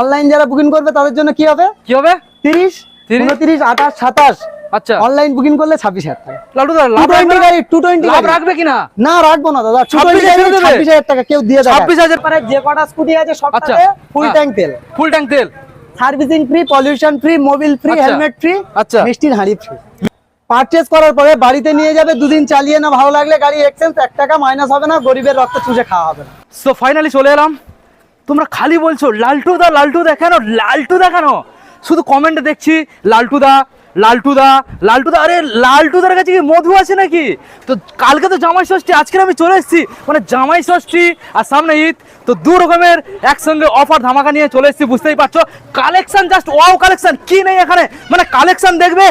Online যারা booking করবে তাদের জন্য কি হবে? কি হবে? তিরিশ তিরিশ? উনত্রিশ আঠাশ সাতাশ। আচ্ছা। অনলাইন বুকিং করলে ছাব্বিশ হাজার টাকা। লালটু দা লাভ রাখবে? গাড়ি টু টোয়েন্টি লাভ রাখবে কিনা? না রাখব না দাদা। টু 26 টোয়েন্টি গাড়ি ছেড়ে দেবে? ছাব্বিশ হাজার টাকা কেউ দিয়ে দেবে। 26,000 পরে যে কটা স্কুটি আছে সব আচ্ছা। ফুল। ট্যাঙ্ক তেল। ফুল ট্যাঙ্ক তেল। Servicing free pollution free mobil free আচ্ছা। হেলমেট ফ্রি আচ্ছা। মিষ্টির হাঁড়ি ফ্রি পারচেজ করার পরে বাড়িতে নিয়ে যাবে দুদিন চালিয়ে না ভালো লাগলে গাড়ি এক্সচেঞ্জ এক টাকা মাইনাস হবে না গরিবের রক্ত চুষে খাওয়া হবে সো ফাইনালি চলে এলাম। তোমরা খালি বলছো লালটু দা লালটু দেখানো লালটু দেখানো শুধু কমেন্টে দেখছি লালটু দা লালটু দা লালটু দা আরে লালটু দার কাছে কি মধু আছে নাকি? তো কালকে তো জামাই ষষ্ঠী, আজকে আমি চলে এসেছি। মানে জামাই ষষ্ঠী আর সামনে ঈদ, তো দু রকমের একসঙ্গে অফার ধামাকা নিয়ে চলে এসেছি, বুঝতেই পারছ? কালেকশন জাস্ট ওয়াও কালেকশন কি নেই এখানে? মানে কালেকশন দেখবে,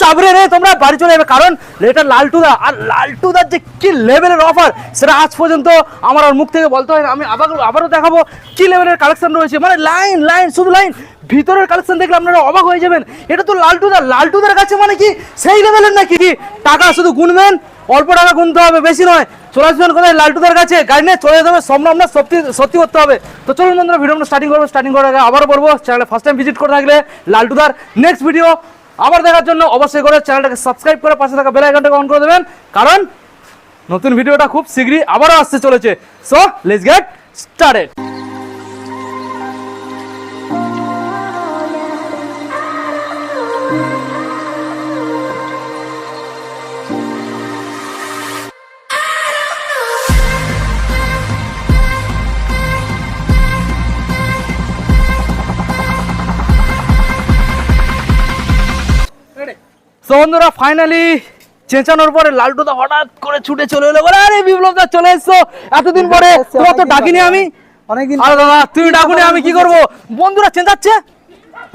চাবড়ে নেই তোমরা, বাড়ি চলে যাবে। কারণ এটা লালটুদা, আর লালটুদার যে কি লেভেলের অফার সেটা আজ পর্যন্ত আমার মুখ থেকে বলতে হয় আমি আবার আবারও দেখাবো কি লেভেলের কালেকশন রয়েছে। মানে লাইন লাইন শুধু লাইন ভিতরের কালেকশন দেখলে আপনারা অবাক হয়ে যাবেন। এটা তো লালটুদা। লালটুদার কাছে মানে কি? সেই লেভেলের নাকি? কি টাকা শুধু গুনবেন, অল্প টাকা গুনতে হবে, বেশি নয়। চলে আসবেন কোথায় লালটুদার কাছে। গাড়ি নিয়ে চলে যেতে হবে স্বপ্ন আপনার সত্যি সত্যি করতে হবে। তো চলুন বন্ধুরা ভিডিও আমরা স্টার্টিং করব স্টার্টিং করার আগে আবারও বলব চ্যানেলে ফার্স্ট টাইম ভিজিট করে থাকলে লালটুদার নেক্সট ভিডিও আবার দেখার জন্য অবশ্যই করে চ্যানেলটাকে সাবস্ক্রাইব করে পাশে থাকা বেল আইকনটাকে অন করে দেবেন। কারণ নতুন ভিডিওটা খুব শীঘ্রই আবারও আসতে চলেছে। সো লেটস গেট স্টার্টেড তো বন্ধুরা ফাইনালি চেঁচানোর পরে লালটুদা হঠাৎ করে ছুটে চলে এলো বলে আরে বিপ্লব দা চলে এসছো। এতদিন পরে তোমার তো ডাকিনি আমি। অনেকদিন আরে দাদা তুমি ডাকুনি আমি কি করব? বন্ধুরা চেঁচাচ্ছে?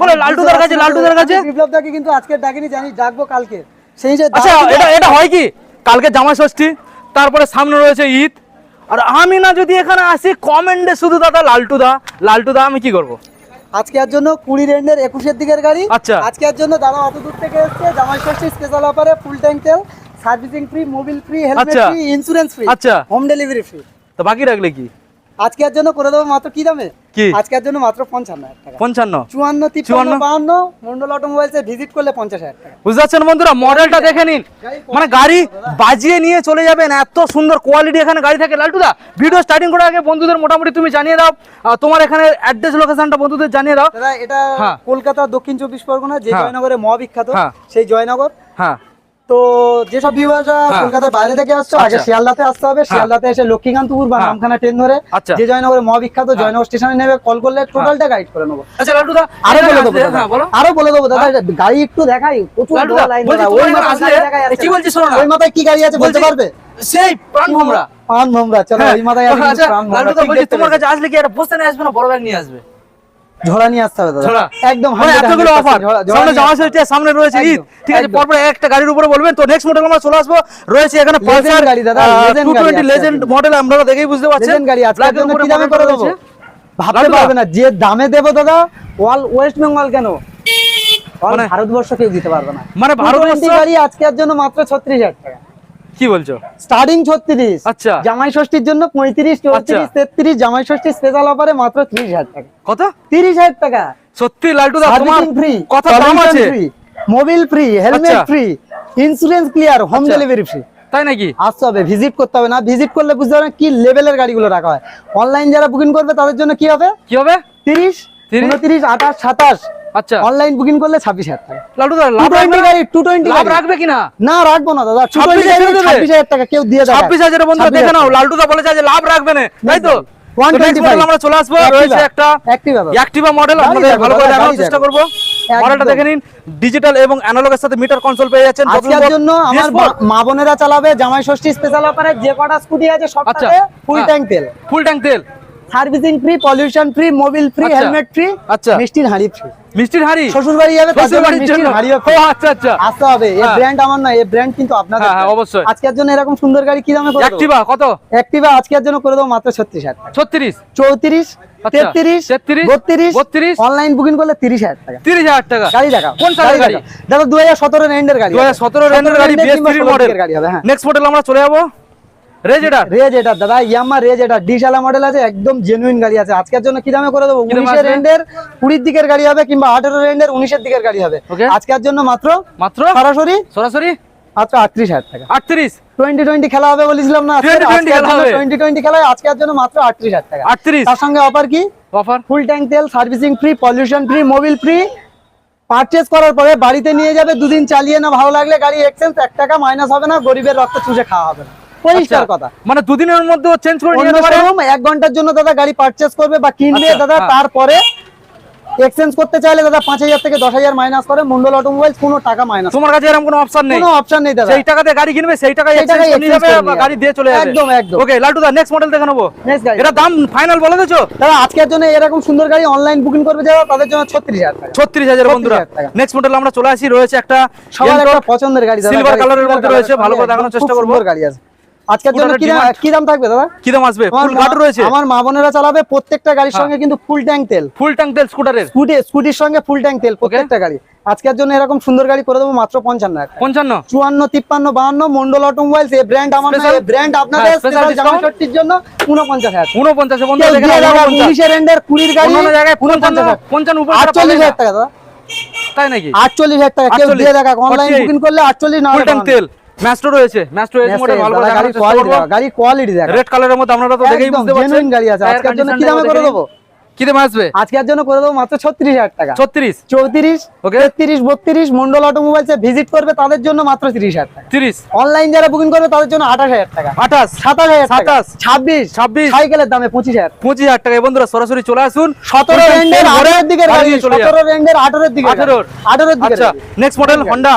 বলে লালটুদার কাছে লালটুদার কাছে? বিপ্লব দাকে কিন্তু আজকে ডাকিনি জানি ডাকবো কালকে। সেই যে আচ্ছা এটা এটা হয় কি? কালকে জামাই ষষ্ঠী তারপরে সামনে রয়েছে ঈদ। আর আমি না যদি এখানে আসি কমেন্টে শুধু দাদা লালটুদা। লালটুদা আমি কি করব? আজকের জন্য কুড়ি রেন্ডের একুশের দিকের গাড়ি আচ্ছা। আজকের জন্য দাদা অত দূর থেকে এসছে জামাই ষষ্ঠী স্পেশাল অফারে ফুল ট্যাঙ্ক তেল servicing free mobil free helmet. Free insurance free আচ্ছা। হোম ডেলিভারি ফ্রি তো বাকি রাখলে কি আজকের জন্য করে দেবো মাত্র কি দামে? কি? আজকের জন্য মাত্র পঞ্চান্ন টাকা। পঞ্চান্ন? চুয়ান্ন চুয়ান্ন? বাহান্ন মন্ডল অটোমোবাইলসে ভিজিট করলে পঞ্চাশ হাজার টাকা। বুঝতে পারছেন বন্ধুরা? মডেলটা দেখে নিন। মানে গাড়ি বাজিয়ে নিয়ে চলে যাবেন এত সুন্দর কোয়ালিটি এখানে গাড়ি থাকে। লালটুদা ভিডিও স্টার্টিং করার আগে বন্ধুদের মোটামুটি তুমি জানিয়ে দাও। তোমার এখানে অ্যাড্রেস লোকেশনটা বন্ধুদের জানিয়ে দাও। এটা হ্যাঁ। কলকাতা দক্ষিণ চব্বিশ পরগনা যে হ্যাঁ। জয়নগরে মহাবিখ্যাত হ্যাঁ। সেই জয়নগর। হ্যাঁ। তো যেসব ভিউয়াররা হ্যাঁ। কলকাতার বাইরে থেকে আসছো আগে আচ্ছা। শিয়ালদাতে আসতে হবে শিয়ালদাতে এসে লক্ষ্মীকান্তপুর বা হ্যাঁ। নামখানা ট্রেন ধরে আচ্ছা। যে জয়নগরে মহাবিখ্যাত জয়নগর স্টেশনে নেবে কল করলে টোটালটা গাইড করে নেব আচ্ছা আরও বলে দেবো। হ্যাঁ আরও বলে দেবো দাদা গাড়ি একটু দেখাই প্রচুর লাইন কি না। না। ওই মাথায় কি গাড়ি আছে বলতে পারবে সেই প্রাণ ভোমরা পান ভোমরা চলো ওই মাথায় আচ্ছা প্রাণ তোমার কাছে আসলে কি বসতে নিয়ে আসবে না বড় ব্যাগ নিয়ে আসবে ঝোড়া নিয়ে আসতে হবে দাদা। একদম মানে 100, এতগুলো অফার ঝোড়া- ঝোড়া সামনে নিয়ে জামা আসতে হবে। ষষ্ঠী সামনে রয়েছে ঈদ। ঠিক আছে পরপর একটা গাড়ির উপরে বলবেন। তো নেক্সট মডেল আমরা চলে আসব। রয়েছে এখানে পালসার গাড়ি দাদা, legend টু গাড়ি টোয়েন্টি আছে। লেজেন্ড মডেল আমরা দেখেই বুঝতে পারছেন গাড়ি আজকের Black এর কি দামে করে দেবো? ভাবতে পারবে না। যে দামে দেবো দাদা অল ওয়েস্ট বেঙ্গল কেন? অল মানে- ভারতবর্ষ কেউ দিতে পারবে না। মানে ভারতবর্ষ- গাড়ি আজকের জন্য মাত্র ছত্রিশ হাজার টাকা। কি বলছো? স্টার্টিং ছত্রিশ। আচ্ছা। জামাই ষষ্ঠীর জন্য পঁয়ত্রিশ চৌত্রিশ আচ্ছা। তেত্রিশ জামাই ষষ্ঠী স্পেশাল অফারে মাত্র ত্রিশ হাজার টাকা। কত? তিরিশ হাজার টাকা। সত্যি লালটুদা তোমার কথা দাম আছে। Free mobil free helmet. Free insurance clear home. Delivery free তাই নাকি? আসতে হবে ভিজিট করতে হবে। না ভিজিট করলে বুঝতে পারবেন কি লেভেলের গাড়িগুলো রাখা হয়। অনলাইন যারা বুকিং করবে তাদের জন্য কি হবে? কি হবে? তিরিশ তিরিশ? উনত্রিশ আঠাশ সাতাশ। আচ্ছা। অনলাইন বুকিং করলে ছাব্বিশ হাজার টাকা। লাভ রাখবে টোয়েন্টি না? গাড়ি টু টোয়েন্টি লাভ রাখবে কিনা না? রাখব না দাদা। টু 26 টোয়েন্টি গাড়ি ছেড়ে দেবে? ছাব্বিশ হাজার টাকা কেউ দিয়ে ছাব্বিশ হাজারের বন্ধু দেখে নাও লালটুদা বলেছে যে লাভ রাখবে না। তাই তো? One তো next twenty model five. আমরা চলে আসব। রয়েছে একটা অ্যাক্টিভা মডেল আপনাদের ভালো করে দেখানোর চেষ্টা করব। মডেলটা দেখে নিন। ডিজিটাল এবং অ্যানালগের সাথে মিটার কনসোল পেয়ে যাচ্ছেন। আজকের জন্য আমার মা- বোনেরা চালাবে জামাই ষষ্ঠী স্পেশাল অফারে যে কটা স্কুটি আছে আচ্ছা। ফুল ট্যাঙ্ক তেল। ফুল ট্যাঙ্ক তেল। Servicing free pollution free mobil free. Helmet free আচ্ছা। মিষ্টির হাঁড়ি ফ্রি মিষ্টির হাড়ি? শ্বশুর বাড়ি যাবে শ্বশুর বাড়ির জন্য? হাঁড়িও ও আচ্ছা আচ্ছা। আসতে হবে। এই। ব্র্যান্ড আমার নয় এই ব্র্যান্ড কিন্তু আপনাদের হ্যাঁ, হ্যাঁ, অবশ্যই। আজকের জন্য এরকম সুন্দর গাড়ি কি দামে করে দেবো? অ্যাক্টিভা কত? অ্যাক্টিভা আজকের জন্য করে দেবো মাত্র ছত্রিশ হাজার টাকা। ছত্রিশ? চৌত্রিশ আচ্ছা, তেত্রিশ 33, বত্রিশ 32, অনলাইন বুকিং করলে তিরিশ হাজার টাকা। তিরিশ হাজার টাকা। গাড়ি দেখাও কোন সালের গাড়ি। দেখো দু হাজার সতেরো রেন্ডের গাড়ি দু হাজার সতেরো রেন্ডের গাড়ি 17 বিএস কিংবা থ্রি 16 মডেল গাড়ি হবে হ্যাঁ। নেক্সট মডেল আমরা চলে যাব। রেজ এটা রেজ এটা দাদা ইয়ামা ডিশালা মডেল আছে একদম জেনুইন গাড়ি আছে। আজকের জন্য কি দামে করে দেবো? উনিশের রেন্ডের কুড়ির দিকের গাড়ি হবে কিংবা আঠেরো রেন্ডের উনিশের দিকের গাড়ি হবে। আজকের জন্য মাত্র মাত্র? সরাসরি? সরাসরি? মাত্র আটত্রিশ হাজার টাকা। আটত্রিশ? টোয়েন্টি টোয়েন্টি খেলা হবে বলেছিলাম না 20-20 খেলা হবে। টোয়েন্টি টোয়েন্টি খেলা আজকের জন্য মাত্র আটত্রিশ হাজার টাকা। আটত্রিশ? তার সঙ্গে অফার কি? অফার ফুল ট্যাঙ্ক তেল servicing free pollution free mobil free purchase করার পরে বাড়িতে নিয়ে যাবে দুদিন চালিয়ে না ভালো লাগলে গাড়ি এক্সচেঞ্জ এক টাকা মাইনাস হবে না গরিবের রক্ত চুষে খাওয়া হবে না। পরিষ্কার কথা। মানে দুদিনের মধ্যে চেঞ্জ করে যেতে পারে? এক ঘণ্টার জন্য দাদা গাড়ি পারচেজ করবে বা কিনবে আচ্ছা, দাদা হ্যাঁ। তারপরে এক্সচেঞ্জ করতে চাইলে দাদা পাঁচ হাজার থেকে দশ হাজার মাইনাস করে মন্ডল অটোমোবাইল কোনো টাকা মাইনাস তোমার কাছে এরকম কোনো অপশন নেই? কোনো অপশন নেই দাদা। সেই টাকাতে গাড়ি কিনবে সেই টাকায় গাড়ি দিয়ে চলে যাবে। একদম, একদম। ওকে লালটু দা নেক্সট মডেল দেখে নেব। Next গাড়ি। এটা দাম ফাইনাল বলে দিছো দাদা আজকের জন্য এরকম সুন্দর গাড়ি অনলাইন বুকিং করবে যারা তাদের জন্য ছত্রিশ হাজার টাকা। ছত্রিশ হাজার 36,000 বন্ধুরা। নেক্সট মডেল আমরা চলে আসি রয়েছে একটা সবার একটা পছন্দের গাড়ি এর silver মধ্যে রয়েছে, ভালো করে দেখানোর চেষ্টা করব। গাড়ি আছে। আজকের জন্য কি কি দাম থাকবে দাদা? কি দাম আসবে? ফুল মা- রয়েছে? আমার মা বোনেরা চালাবে প্রত্যেকটা গাড়ির হ্যাঁ। সঙ্গে কিন্তু ফুল ট্যাঙ্ক তেল। ফুল ট্যাঙ্ক তেল স্কুটারের স্কুটি স্কুটির সঙ্গে ফুল ট্যাঙ্ক তেল প্রত্যেকটা গাড়ি। আজকের জন্য এরকম সুন্দর গাড়ি করে দেবো মাত্র পঞ্চান্ন পঞ্চান্ন? চুয়ান্ন তিপ্পান্ন বাহান্ন মন্ডল অটোমোবাইলস এই ব্র্যান্ড আমার ব্র্যান্ড আপনাদের জন্য উনপঞ্চাশ হাজার উনপঞ্চাশে। উনিশের এন্ডের কুড়ির গাড়ি জায়গায় পঞ্চান্ন উনপঞ্চাশ পঞ্চান্ন আটচল্লিশ হাজার টাকা দাদা। তাই নাকি? আটচল্লিশ হাজার টাকা কেউ দিয়ে দেখা অনলাইন বুকিং করলে আটচল্লিশ না তেল। ম্যাস্ট্রো রয়েছে ম্যাস্টো এস মডেল ভালো গাড়ি কোয়ালিটি গাড়ি কোয়ালিটি দেখা। রেড কালারের মধ্যে আপনারা তো দেখেই বুঝতে পারছেন। জেনুইন গাড়ি আছে। আজকের জন্য কি দামে করে দেবো? কি আসবে? আজকের জন্য করে দেবো মাত্র ছত্রিশ হাজার টাকা। ছত্রিশ? চৌত্রিশ Okay. তেত্রিশ বত্রিশ মন্ডল অটোমোবাইলস ভিজিট করবে তাদের জন্য মাত্র তিরিশ হাজার টাকা। তিরিশ? অনলাইন যারা বুকিং করবে তাদের জন্য আঠাশ হাজার টাকা। আঠাশ? সাতাশ হাজার সাতাশ, ছাব্বিশ? ছাব্বিশ, সাইকেলের দামে পঁচিশ হাজার। পঁচিশ হাজার টাকা বন্ধুরা সরাসরি চলে আসুন। সতেরো রেন্ডের আঠারোর যান। সতেরো রেন্ডের আঠারোর দিকে আঠারোর। আঠারোর দিকে next model Honda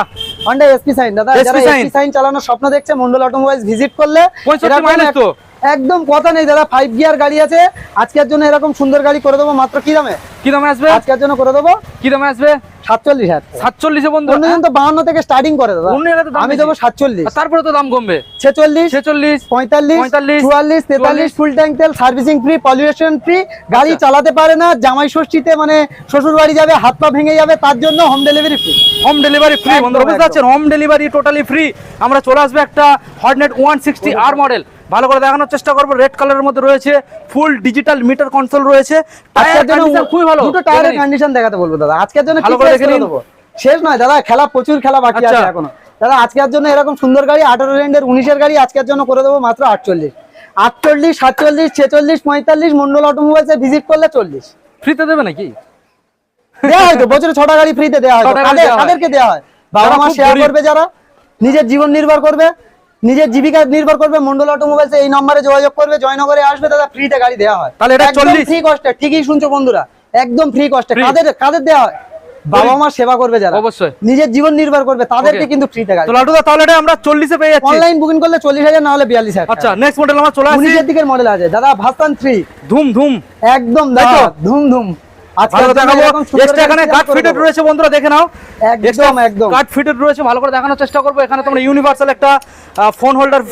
Honda SP Shine দাদা যারা এসপি সাইন চালানোর স্বপ্ন দেখছে মন্ডল অটোমোবাইলস ভিজিট করলে 65 এরকম তো? একদম কথা নেই দাদা ফাইভ গিয়ার গাড়ি আছে। আজকের জন্য এরকম সুন্দর গাড়ি করে দেবো মাত্র কি দামে? কি দামে আসবে? আজকের জন্য করে দেবো কি দামে আসবে? সাতচল্লিশ হাজার সাতচল্লিশে বন্ধু অন্যজন তো বাহান্ন থেকে স্টার্টিং করে দাদা। অন্য দাম আমি দেবো সাতচল্লিশ। তারপরে তো দাম কমবে। ছেচল্লিশ ছেচল্লিশ পঁয়তাল্লিশ পঁয়তাল্লিশ, চুয়াল্লিশ তেতাল্লিশ ফুল ট্যাঙ্ক তেল সার্ভিসিং ফ্রি পলিউশন ফ্রি গাড়ি আচ্ছা। চালাতে পারে না জামাই ষষ্ঠীতে মানে শ্বশুর বাড়ি যাবে হাত পা ভেঙে যাবে তার জন্য home delivery free home delivery free একদম, বন্ধুরা বুঝতে পারছেন? হোম ডেলিভারি টোটালি ফ্রি আমরা চলে আসবে একটা Hornet one sixty R model ভালো করে দেখানোর চেষ্টা করব। রেড কালারের মধ্যে রয়েছে ফুল ডিজিটাল মিটার কনসোল রয়েছে। টায়ার কন্ডিশন খুবই ভালো। দুটো টায়ারের কন্ডিশন দেখাতে বলব দাদা। আজকের জন্য ভালো করে দেখে দেবো? শেষ নয় দাদা। খেলা প্রচুর খেলা বাকি আছে আচ্ছা। এখনও। দাদা আজকের জন্য এরকম সুন্দর গাড়ি আঠারো রেন্ডের উনিশের গাড়ি আজকের জন্য করে দেবো মাত্র আটচল্লিশ। আটচল্লিশ সাতচল্লিশ ছেচল্লিশ পঁয়তাল্লিশ মন্ডল অটোমোবাইলসে ভিজিট করলে চল্লিশ। ফ্রিতে দেবে নাকি? দেওয়া হয় তো বছরে ছটা গাড়ি ফ্রিতে দেওয়া হয় তো। ছটা গাড়ি কাদের- দেওয়া। কাদেরকে দেওয়া হয়। বাবা মা শেয়ার করবে যারা নিজের জীবন নির্ভর করবে। নিজের জীবিকা নির্ভর করবে মন্ডল অটোমোবাইলস এই নম্বরে যোগাযোগ করবে জয়নগরে আসবে দাদা ফ্রিতে গাড়ি দেওয়া হয়। তাহলে এটা 40 ফ্রি কস্টে ঠিকই শুনছো বন্ধুরা একদম ফ্রি কস্টে কাদের কাদের দেওয়া হয়? বাবা মা সেবা করবে যারা। অবশ্যই। নিজের জীবন নির্ভর করবে তাদেরকে. কিন্তু ফ্রিতে গাড়ি। তো লাটুদা তাহলে এটা আমরা চল্লিশে পেয়ে যাচ্ছি। অনলাইন বুকিং করলে চল্লিশ হাজার না হলে বিয়াল্লিশ হাজার আচ্ছা নেক্সট মডেল আমরা চলে আসছি উনিশের দিকের মডেল আছে। দাদা ভাস্তান থ্রি ধুম ধুম। একদম তো? ধুম ধুম। ভালো দেখাবো। এক্সট্রা এখানে গাড়ি ফিটেড রয়েছে বন্ধুরা দেখে নাও। একদম একদম। গার্ড ফিটেড রয়েছে ভালো করে দেখানোর চেষ্টা করব। এখানে তোমরা ইউনিভার্সাল একটা ফোন হোল্ডার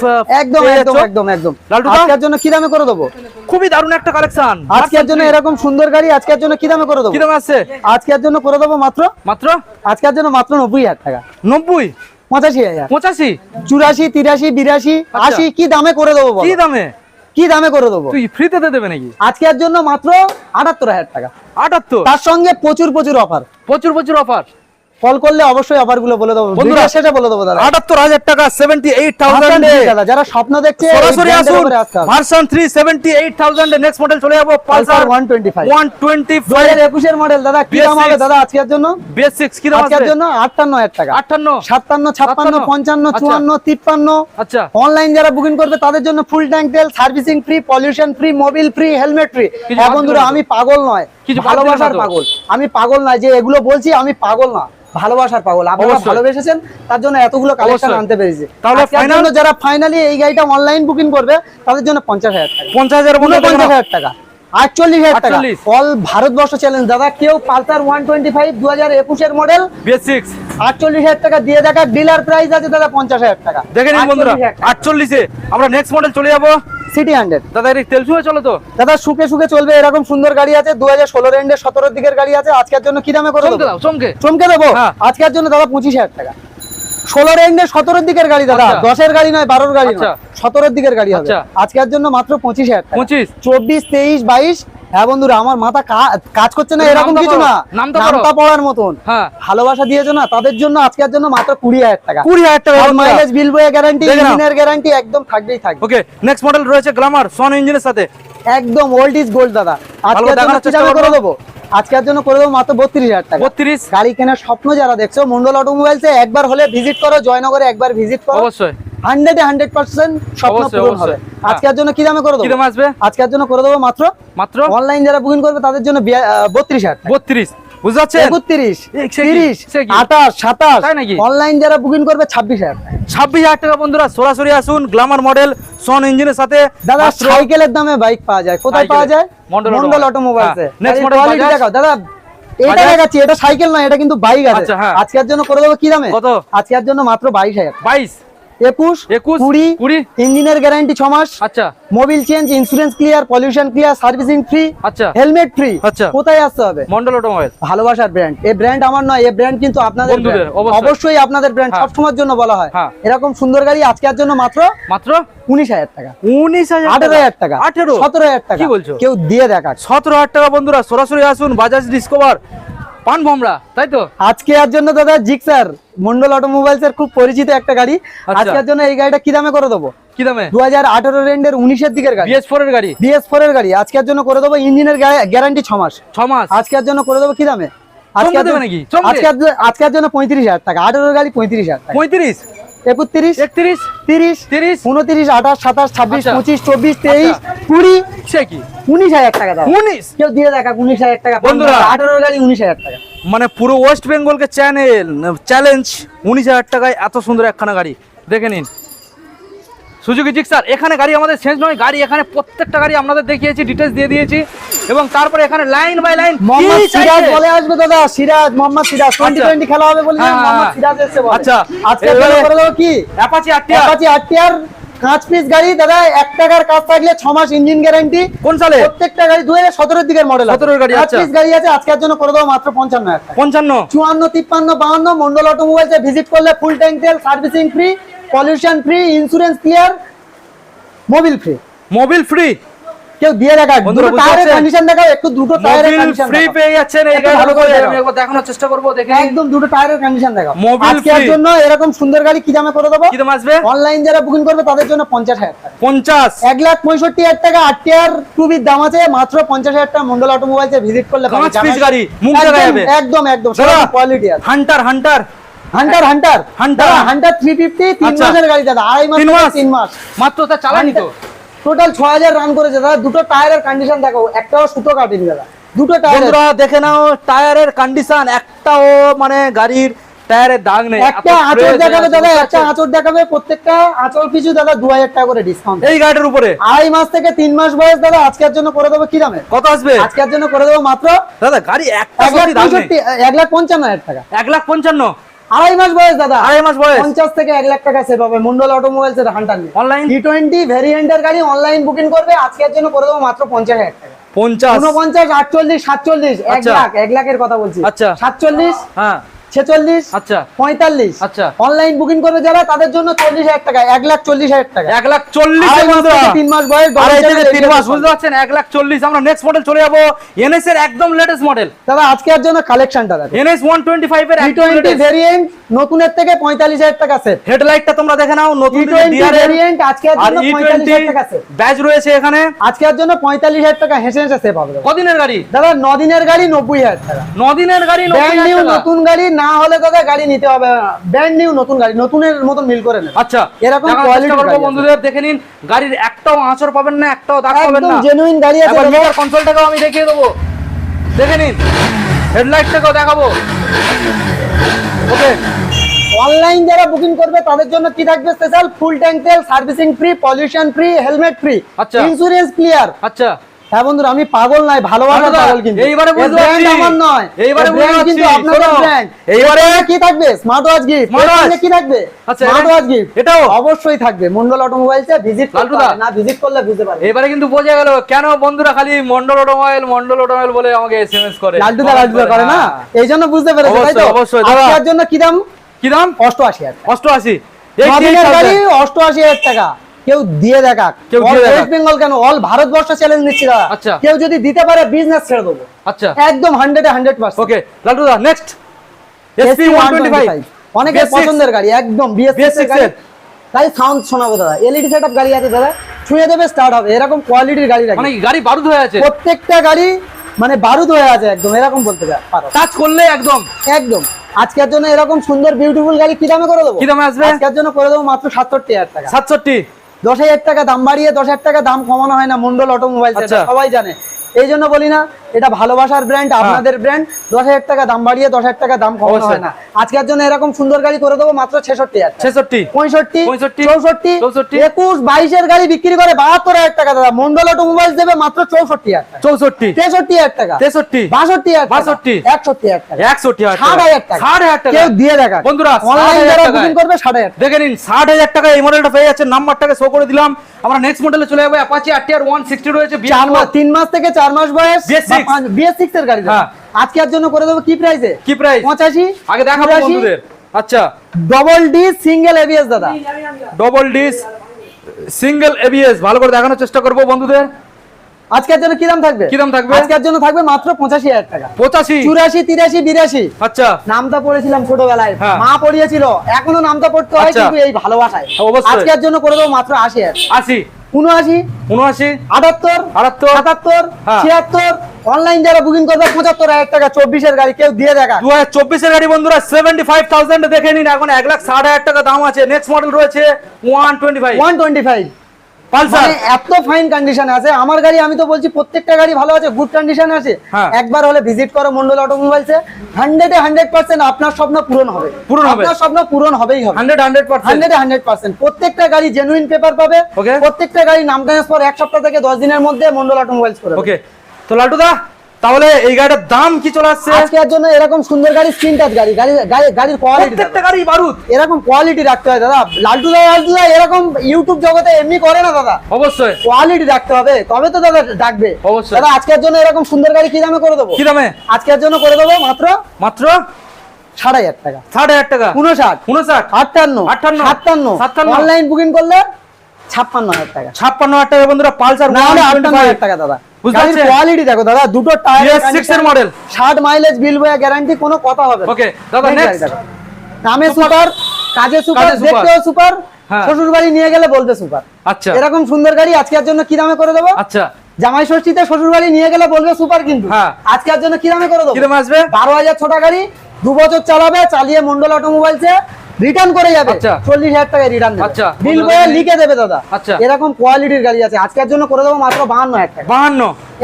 একদম একদম একদম একদম। আজকের জন্য কি দামে করে দেবো? খুবই দারুণ একটা কালেকশন আজকের জন্য এরকম সুন্দর গাড়ি আজকের জন্য কি দামে করে দেবো? কি দাম আছে আজকের জন্য করে দেবো মাত্র? মাত্র? আজকের জন্য মাত্র নব্বই হাজার টাকা। নব্বই? পঁচাশি হাজার। পঁচাশি? চুরাশি তিরাশি বিরাশি আচ্ছা। আশি কি দামে করে দেবো কি দামে? কি দামে করে দেবো? তুই ফ্রিতে দেবে নাকি? আজকের জন্য মাত্র আটাত্তর হাজার টাকা। আটাত্তর? তার সঙ্গে প্রচুর প্রচুর অফার প্রচুর প্রচুর অফার কল করলে অবশ্যই অফারগুলো বলে দেবো। বন্ধুরা, সেটা বলে দেবো দাদা। আটাত্তর হাজার টাকা সেভেন্টি এইট থাউজেন্ড দাদা যারা স্বপ্ন দেখছে সরাসরি আসুন। Version three seventy eight thousand next model চলে যাব Pulsar one twenty five one twenty একুশের মডেল দাদা কি দাম হবে দাদা আজকের জন্য? বিএস সিক্স কি দাম আজকের জন্য আটান্ন হাজার টাকা। আটান্ন। সাতান্ন ছাপ্পান্ন পঞ্চান্ন আচ্ছা। চুয়ান্ন তিপ্পান্ন। আচ্ছা। অনলাইন যারা বুকিং করবে তাদের জন্য ফুল ট্যাঙ্ক তেল servicing free pollution free Mobil free helmet free হ্যাঁ বন্ধুরা? আমি পাগল নয়। কিছু ভালোবাসার পাগল। আমি পাগল না যে এগুলো বলছি আমি পাগল না। ভালোবাসার পাগল। আপনারা ভালোবেসেছেন তার জন্য এতগুলো কালেকশন আনতে পেরেছি। তাহলে ফাইনাল যারা ফাইনালি এই গাড়িটা অনলাইন বুকিং করবে তাদের জন্য পঞ্চাশ হাজার টাকা। পঞ্চাশ হাজার পঞ্চাশ হাজার টাকা। আটচল্লিশ হাজার টাকা। অল ভারতবর্ষ চ্যালেঞ্জ দাদা কেউ পালসার ওয়ান টোয়েন্টি ফাইভ দু হাজার একুশের মডেল সিক্স আটচল্লিশ হাজার টাকা দিয়ে দেখা। ডিলার প্রাইস আছে দাদা পঞ্চাশ হাজার টাকা। দেখে নিন বন্ধুরা আটচল্লিশে আমরা নেক্সট মডেল চলে যাব। সিটি হান্ড্রেড দাদা এর তেল শুয়ে চলো তো। দাদা সুখে সুখে চলবে এরকম সুন্দর গাড়ি আছে। দু হাজার ষোলো রেন্ডের সতেরোর দিকের গাড়ি আছে। আজকের জন্য কি দামে করে চমকে দেবো? চমকে। চমকে দেবো? হ্যাঁ। আজকের জন্য দাদা পঁচিশ হাজার টাকা। ষোলো রেঞ্জে সতেরোর দিকের গাড়ি দাদা আচ্ছা। দশের গাড়ি নয় বারোর গাড়ি আচ্ছা। সতেরোর দিকের গাড়ি হবে আচ্ছা। আজকের জন্য মাত্র পঁচিশ হাজার পঁচিশ চব্বিশ তেইশ বাইশ হ্যাঁ বন্ধুরা আমার মাথা কা- কাজ করছে না এরকম কিছু না। নামটা পড়ার মতন। ভালোবাসা দিয়েছ না তাদের জন্য আজকের জন্য মাত্র কুড়ি হাজার টাকা। কুড়ি হাজার টাকা মাইলেজ বিল বয়ে গ্যারান্টি ইঞ্জিনের গ্যারান্টি একদম থাকবেই থাকবে। ওকে নেক্সট মডেল রয়েছে সন ইঞ্জিনের সাথে। একদম ওল্ড ইজ গোল্ড দাদা। আজকের জন্য করে দেবো? আজকের জন্য করে দেবো মাত্র বত্রিশ হাজার টাকা। বত্রিশ। গাড়ি কেনার স্বপ্ন যারা দেখছ মন্ডল অটোমোবাইলসে একবার হলে ভিজিট করো জয়নগরে একবার ভিজিট করো। অবশ্যই। হান্ড্রেডে হান্ড্রেড পার্সেন্ট স্বপ্ন পূরণ হবে। আজকের জন্য কি দামে করে দেবো? দাম আসবে? আজকের জন্য করে দেবো মাত্র? মাত্র? অনলাইন যারা বুকিং করবে তাদের জন্য বত্রিশ হাজার বত্রিশ। বুঝতে পারছেন একত্রিশ এ, সে কি? তিরিশ আঠাশ সাতাশ। অনলাইন যারা বুকিং করবে ছাব্বিশ হাজার ছাব্বিশ হাজার টাকা বন্ধুরা সরাসরি আসুন গ্ল্যামার মডেল সন ইঞ্জিনের সাথে দাদা সাইকেলের দামে বাইক পাওয়া যায়। কোথায় পাওয়া যায়? মন্ডল। অটোমোবাইলসে হ্যাঁ। দেখাও দাদা এটা দেখাচ্ছি এটা সাইকেল নয় এটা কিন্তু বাইক আছে। আচ্ছা, হ্যাঁ। আজকের জন্য করে দেবো কি দামে? আজকের জন্য মাত্র বাইশ হাজার বাইশ? একুশ একুশ কুড়ি কুড়ি। ইঞ্জিনের গ্যারান্টি ছ মাস। আচ্ছা। Mobil change insurance clear pollution clear servicing free আচ্ছা। হেলমেট ফ্রি আচ্ছা। কোথায় আসতে হবে? মন্ডল অটোমোবাইল ভালোবাসার ব্র্যান্ড এই ব্র্যান্ড আমার নয় এই ব্র্যান্ড কিন্তু আপনাদের অবশ্যই। আপনাদের ব্র্যান্ড। সবসময়ের জন্য বলা হয়। হ্যাঁ। এরকম সুন্দর গাড়ি আজকের জন্য মাত্র মাত্র? উনিশ হাজার টাকা। উনিশ হাজার আঠেরো হাজার টাকা। আঠেরো? সতেরো হাজার টাকা। কি বলছো? কেউ দিয়ে দেখা সতেরো হাজার টাকা বন্ধুরা সরাসরি আসুন বাজাজ ডিসকভার পান ভমরা তাই তো? আজকে এর জন্য দাদা জিক্সার মন্ডল অটোমোবাইলস এর খুব পরিচিত একটা গাড়ি। আচ্ছা। আজকের জন্য এই গাড়িটা কি দামে করে দেবো? কি দামে? দু হাজার আঠারো রেন্ডের উনিশের দিকের গাড়ি। বিএস ফোর এর গাড়ি? বিএস ফোর এর গাড়ি। আজকের জন্য করে দেবো ইঞ্জিনের গ্যারান্টি ছ মাস। ছ মাস? আজকের জন্য করে দেবো কি দামে? আজকের জন্য- নাকি? চমকে? আজকের জ- আজকের জন্য পঁয়ত্রিশ হাজার টাকা। আঠারোর গাড়ি পঁয়ত্রিশ হাজার টাকা। পঁয়ত্রিশ? একত্রিশ একত্রিশ তিরিশ তিরিশ। উনত্রিশ আঠাশ সাতাশ ছাব্বিশ আচ্ছা। পঁচিশ চব্বিশ তেইশ কুড়ি। সে কি? উনিশ হাজার টাকা দাও। উনিশ? কেউ দিয়ে দেখা উনিশ হাজার টাকা। বন্ধুরা। আঠারোর গাড়ি উনিশ হাজার টাকা। মানে পুরো ওয়েস্ট বেঙ্গলকে চ্যানেল চ্যালেঞ্জ উনিশ হাজার টাকায় এত সুন্দর একখানা গাড়ি। দেখে নিন। সুজুকি জিক্সার এখানে গাড়ি আমাদের শেষ নয় গাড়ি এখানে প্রত্যেকটা গাড়ি আপনাদের দেখিয়েছি ডিটেলস দিয়ে দিয়েছি। এবং তারপরে এখানে line by line Mohammed Siraj বলে আসবে দাদা সিরাজ মোহাম্মদ সিরাজ টোয়েন্টি আচ্ছা। টোয়েন্টি খেলা হবে বলে হ্যাঁ, মোহাম্মদ হ্যাঁ। সিরাজ এসে বলে। আচ্ছা। আজকে করে দেবো কি? অ্যাপাচি আটটিয়া অ্যাপাচি আরটিআর কাঁচ পিস গাড়ি দাদা এক টাকার কাজ থাকলে ছ মাস ইঞ্জিন গ্যারান্টি কোন সালে? প্রত্যেকটা গাড়ি দুই হাজার সতেরোর দিকের মডেল 17 এর গাড়ি, আচ্ছা। পিস গাড়ি আছে আজকের জন্য করে দেবো মাত্র পঞ্চান্ন পঞ্চান্ন। চুয়ান্ন তিপ্পান্ন বাহান্ন মন্ডল অটোমোবাইলসে ভিজিট করলে ফুল ট্যাঙ্ক তেল servicing free pollution free insurance clear Mobil free Mobil free কেউ দিয়ে দেখা দুটো টায়ারের কন্ডিশন দেখাও একটু দুটো টায়ারের কন্ডিশন ফ্রি পেয়ে যাচ্ছেন এই একটু গাড়ি ভালো করে আমি একবার দেখানোর চেষ্টা করব দেখে একদম দুটো টায়ারের কন্ডিশন দেখাও। আজকের। জন্য এরকম সুন্দর গাড়ি কি দামে করে দেবো? কি দাম আসবে? অনলাইন যারা বুকিং করবে তাদের জন্য পঞ্চাশ হাজার টাকা। পঞ্চাশ। এক লাখ পঁয়ষট্টি হাজার টাকা আট টিয়ার টুবির দাম আছে মাত্র পঞ্চাশ হাজার টাকা মন্ডল অটোমোবাইলসে ভিজিট করলে পাবে। পাঁচ জানাই- গাড়ি, মুখ দেখা একদম, যাবে। একদম। কোয়ালিটি আছে। Hunter Hunter Hunter Hunter. Hunter three fifty তিন আচ্ছা। মাসের গাড়ি দাদা আড়াই মাস তিন মাস? মাত্র তা চালানি তো? টোটাল ছ হাজার রান করেছে। দাদা দুটো টায়ারের কন্ডিশন দেখো একটাও সুতো কাটেনি দাদা। দুটো টায়ার বন্ধুরা দেখে নাও টায়ারের কন্ডিশন একটাও মানে গাড়ির টায়ারের দাগ নেই। একটা আঁচড় দেখাবে দাদা একটা? আঁচড় দেখাবে প্রত্যেকটা আঁচড় পিছু দাদা দু হাজার টাকা করে ডিসকাউন্ট এই গাড়ির উপরে? আড়াই মাস থেকে তিন মাস বয়স দাদা আজকের জন্য করে দেবো কি দামে? কত আসবে? আজকের জন্য করে দেবো মাত্র দাদা গাড়ি একটা এক লাখ সত্যি দাগ নেই। পঁয়ষট্টি এক লাখ পঞ্চান্ন হাজার টাকা। এক লাখ পঞ্চান্ন? আড়াই মাস বয়স দাদা। আড়াই মাস বয়স। পঞ্চাশ থেকে এক লাখ টাকা সেভ হবে। মন্ডল অটোমোবাইলস এর হান্টার অনলাইন টি টোয়েন্টি ভ্যারিয়েন্টের গাড়ি অনলাইন বুকিং করবে। আজকের জন্য করে দেবো মাত্র পঞ্চাশ হাজার টাকা। পঞ্চাশ? উনপঞ্চাশ আটচল্লিশ সাতচল্লিশ এক আচ্ছা। লাখ এক লাখের কথা বলছি। আচ্ছা। সাতচল্লিশ? হ্যাঁ। ছেচল্লিশ আচ্ছা। পঁয়তাল্লিশ। আচ্ছা। অনলাইন বুকিং যারা তাদের জন্য চল্লিশ হাজার টাকা এক লাখ চল্লিশ হাজার টাকা। এক লাখ চল্লিশ আড়াই মাস বন্ধুরা। থেকে তিন মাস বয়স আড়াই ডবল থেকে চ্যানেল তিন মাস বুঝতে পারছেন? এক লাখ চল্লিশ আমরা নেক্সট মডেল চলে যাব। এনএস এর একদম লেটেস্ট মডেল দাদা আজকের জন্য কালেকশনটা দেখো। এনএস ওয়ান টোয়েন্টি ফাইভ এর টোয়েন্টি ভেরিয়েন্ট নতুনের থেকে পঁয়তাল্লিশ হাজার টাকা সেট হেডলাইটটা তোমরা দেখে নাও নতুন ভেরিয়েন্ট সেট ব্যাচ রয়েছে এখানে। আজকের জন্য পঁয়তাল্লিশ হাজার টাকা হেসে হেসে সেভ হবে। কদিনের গাড়ি? দাদা নদিনের গাড়ি নব্বই হাজার টাকা। নদিনের গাড়ি ব্র্যান্ড নিউ 90,000 টাকা। নতুন গাড়ি না হলে দাদা গাড়ি নিতে হবে। ব্র্যান্ড নিউ নতুন গাড়ি নতুনের মতন মিল করে নেবে আচ্ছা এরকম চেষ্টা করব। বন্ধুদের দেখে নিন গাড়ির একটাও আঁচড় পাবেন না একটাও দাগ পাবেন একদম না। জেনুইন গাড়ি আছে। মিটার কনসোলটাকেও আমি দেখিয়ে দেবো। দেখে নিন হেডলাইটটাকেও দেখাবো। ওকে অনলাইন যারা বুকিং করবে তাদের জন্য কি থাকবে স্পেশাল ফুল ট্যাঙ্ক তেল servicing free pollution free helmet free আচ্ছা। ইন্স্যুরেন্স ক্লিয়ার আচ্ছা। হ্যাঁ বন্ধুরা আমি পাগল নাই ভালোবাসা পাগল কিন্তু। এইবারে বুঝতে পারছি। আমার নয়। এইবারে বুঝতে কিন্তু পারছি। আপনাদের ব্র্যান্ড এইবারে- কি থাকবে? স্মার্ট ওয়াচ গিফট কি থাকবে? আচ্ছা, স্মার্ট ওয়াচ গিফট এটাও? অবশ্যই থাকবে। মন্ডল অটোমোবাইলসে ভিজিট করতে না ভিজিট করলে বুঝতে পারবে। এবারে কিন্তু বোঝা গেল কেন বন্ধুরা খালি মন্ডল অটোমোবাইল মন্ডল অটোমোবাইল বলে আমাকে এসএমএস করে? লালটুদা লালটুদা করে না? হ্যাঁ। এই জন্য বুঝতে পেরেছে তাই তো? অবশ্যই, অবশ্যই। জন্য কি দাম? কি দাম? অষ্টআশি হাজার টাকা। অষ্টআশি। নদিনের গাড়ি অষ্টআশি হাজার টাকা। কেউ দিয়ে দেখাক। কেউ ওয়েস্ট বেঙ্গল কেন? অল ভারতবর্ষ চ্যালেঞ্জ নিচ্ছি দাদা আচ্ছা। কেউ যদি দিতে পারে বিজনেস ছেড়ে দেবো। আচ্ছা। একদম হান্ড্রেডে হান্ড্রেড পার্সেন্ট ওকে লালটু দা next SP one twenty five অনেকের পছন্দের গাড়ি একদম বিএস BS6 গাড়ি। এর। সাউন্ড শোনাবো দাদা। এলইডি সেটআপ গাড়ি আছে দাদা। ছুঁয়ে দেবে স্টার্ট হবে। এরকম কোয়ালিটির গাড়ি রাখি মানে গাড়ি বারুদ হয়ে আছে। প্রত্যেকটা গাড়ি মানে বারুদ হয়ে আছে একদম। এরকম বলতে পারো। টাচ করলে একদম। একদম। আজকের জন্য এরকম সুন্দর বিউটিফুল গাড়ি কি দামে করে দেবো? কি দামে আসবে? আজকের জন্য করে দেবো মাত্র সাতষট্টি হাজার টাকা। সাতষট্টি। দশ হাজার টাকা দাম বাড়িয়ে দশ হাজার টাকা দাম কমানো হয় না মন্ডল অটোমোবাইল আচ্ছা। সবাই জানে এই জন্য বলি না এটা ভালোবাসার ব্র্যান্ড আপনাদের ব্র্যান্ড দশ হাজার টাকা দাম বাড়িয়ে দশ হাজার টাকা দাম কমানো হয় না। আজকের জন্য এরকম সুন্দর গাড়ি করে দেবো মাত্র ছেষট্টি হাজার ছেষট্টি। পঁয়ষট্টি চৌষট্টি চৌষট্টি, একুশ বাইশের গাড়ি বিক্রি করে বাহাত্তর হাজার টাকা দাদা। মন্ডল অটোমোবাইল দেবে মাত্র চৌষট্টি হাজার চৌষট্টি। তেষট্টি হাজার টাকা। তেষট্টি। বাষট্টি হাজার বাষট্টি, একষট্টি হাজার টাকা। একষট্টি হাজার ষাট হাজার টাকা। ষাট হাজার টাকা। কেউ দিয়ে দেখা বন্ধুরা, অনলাইন যারা বুকিং করবে ষাট হাজার। দেখে নিন ষাট হাজার টাকা এই মডেলটা পেয়ে যাচ্ছে। নাম্বারটাকে শো করে দিলাম। আমরা নেক্সট মডেলে চলে যাব। Apache RTR one sixty রয়েছে তিন মাস থেকে চার মাস বয়স। BS6 এর গাড়ি হ্যাঁ। আজকের জন্য করে দেবো কি প্রাইসে কি প্রাইস পঁচাশি? আগে দেখাবো বন্ধুদের। আচ্ছা। ডবল ডি সিঙ্গেল এবিএস দাদা। ডবল ডিস সিঙ্গেল এবিএস ভালো করে দেখানোর চেষ্টা করব বন্ধুদের। আজকের জন্য কি থাকবে? আজকের জন্য থাকবে মাত্র পঁচাশি হাজার টাকা। পঁচাশি? চুরাশি তিরাশি বিরাশি। আচ্ছা। নামটা পড়েছিলাম ছোটবেলায়। হ্যাঁ। মা পড়িয়েছিল। এখনও নামটা পড়তে হয় আচ্ছা। কিন্তু এই ভালোবাসায়। আজকের জন্য করে দেবো মাত্র আশি হাজার। আশি। উনআশি উনআশি আটাত্তর আটাত্তর সাতাত্তর হ্যাঁ। ছিয়াত্তর অনলাইন যারা বুকিং করবে পঁচাত্তর হাজার টাকা চব্বিশের গাড়ি কেউ দিয়ে দেখা দু হাজার চব্বিশের গাড়ি বন্ধুরা সেভেন্টি ফাইভ থাউজেন্ড দেখে নিন। এখন এক লাখ ষাট হাজার টাকা দাম আছে। নেক্সট মডেল রয়েছে one twenty five one twenty five Pulsar মানে এত ফাইন কন্ডিশন আছে। আমার গাড়ি আমি তো বলছি প্রত্যেকটা গাড়ি ভালো আছে গুড কন্ডিশন আছে। একবার হলে ভিজিট করো মন্ডল অটোমোবাইলসে হান্ড্রেড হান্ড্রেড পার্সেন্ট আপনার স্বপ্ন পূরণ হবে। পূরণ হবে। আপনার স্বপ্ন পূরণ হবেই হবে। Hundred hundred percent hundred hundred percent প্রত্যেকটা গাড়ি জেনুইন পেপার পাবে। প্রত্যেকটা গাড়ি নাম ট্রান্সফার এক সপ্তাহ থেকে দশ দিনের মধ্যে মন্ডল অটোমোবাইলস করে ওকে তো লাটুদা দা তাহলে এই গাড়িটার দাম কি চলে আসছে? আজকের জন্য এরকম সুন্দর গাড়ি স্ক্রিন টাচ গাড়ি গাড়ি গাড়ি- গাড়ির কোয়ালিটি প্রত্যেকটা গাড়ি বারুদ। এরকম কোয়ালিটি রাখতে হয় দাদা। লালটু দা লালটু দা এরকম ইউটিউব জগতে এমনি করে না দাদা। অবশ্যই। কোয়ালিটি রাখতে হবে তবে তো দাদা ডাকবে। অবশ্যই। দাদা আজকের জন্য এরকম সুন্দর গাড়ি কি দামে করে দেবো? কি দামে? আজকের জন্য করে দেবো মাত্র মাত্র? ষাট হাজার টাকা। ষাট হাজার টাকা। উনষাট উনষাট আটান্ন। আটান্ন, সাতান্ন। সাতান্ন। অনলাইন বুকিং করলে ছাপ্পান্ন হাজার টাকা। ছাপ্পান্ন হাজার টাকা বন্ধুরা পালসার না হলে আটান্ন হাজার টাকা দাদা। গাড়ির পারছেন? কোয়ালিটি দেখো দাদা দুটো টায়ার BS6 এর model। ষাট মাইলেজ বিল বয়া গ্যারান্টি কোনো কথা হবে না। দাদা, Next next। গাড়ি দেখো। নামে সুপার কাজে সুপার দেখতেও সুপার। শ্বশুর বাড়ি নিয়ে গেলে বলবে সুপার আচ্ছা এরকম সুন্দর গাড়ি আজকের জন্য কি দামে করে দেবো আচ্ছা জামাই ষষ্ঠীতে শ্বশুর বাড়ি নিয়ে গেলে বলবে সুপার কিন্তু হ্যাঁ। আজকের জন্য কি দামে করে দেবো আসবে বারো হাজার ছোটা গাড়ি দু বছর চালাবে চালিয়ে মন্ডল অটোমোবাইলসে রিটার্ন করে যাবে। আচ্ছা। চল্লিশ হাজার টাকায় রিটার্ন আচ্ছা। বিল বয়ে লিখে দেবে দাদা। আচ্ছা। এরকম কোয়ালিটির গাড়ি আছে। আজকের জন্য করে দেবো মাত্র বাহান্ন হাজার টাকা। বাহান্ন।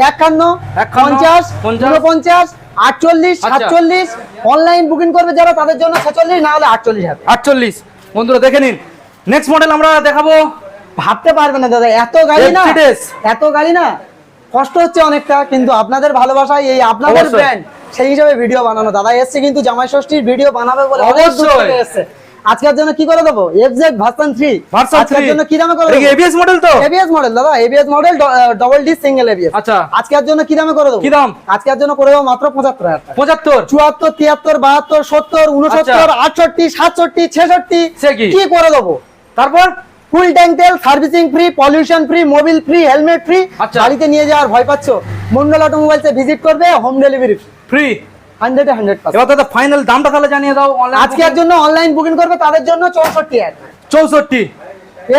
একান্ন পঞ্চাশ পঞ্চাশ, আটচল্লিশ আচ্ছা। সাতচল্লিশ। অনলাইন বুকিং করবে যারা তাদের জন্য ছেচল্লিশ না হলে আটচল্লিশ হাজার। আটচল্লিশ। বন্ধুরা দেখে নিন। নেক্সট মডেল আমরা দেখাবো। ভাবতে পারবে না দাদা এত গাড়ি না। এত গাড়ি না। কষ্ট হচ্ছে অনেকটা কিন্তু আপনাদের ভালোবাসায় এই আপনাদের ব্র্যান্ড সেই হিসাবে ভিডিও বানানো। দাদা এসছে কিন্তু জামাই ষষ্ঠীর ভিডিও বানাবে বলে অবশ্যই। এসছে। আজকের জন্য কি করে দেবো? এফজেড ভার্সন 3 ভার্সন আজকের জন্য কি দামে করে দেবো? এবিএস মডেল তো? এবিএস মডেল দাদা। ABS model double D single ABS আচ্ছা। আজকের জন্য কি দামে করে দেবো? কি দাম? আজকের জন্য করে দেবো মাত্র পঁচাত্তর হাজার টাকা। পঁচাত্তর? চুয়াত্তর তিয়াত্তর বাহাত্তর সত্তর উনসত্তর আটষট্টি সাতষট্টি ছেষট্টি। আচ্ছা। কি? করে দেবো? তারপর? ফুল ট্যাঙ্ক তেল servicing free pollution free Mobil free helmet free আচ্ছা। বাড়িতে নিয়ে যাওয়ার ভয় পাচ্ছ? মন্ডল অটোমোবাইলসে ভিজিট করবে home delivery free hundred hundred এবার দাদা ফাইনাল দামটা তাহলে জানিয়ে দাও আজকের জন্য অনলাইন বুকিং করবে তাদের জন্য চৌষট্টি হাজার। চৌষট্টি।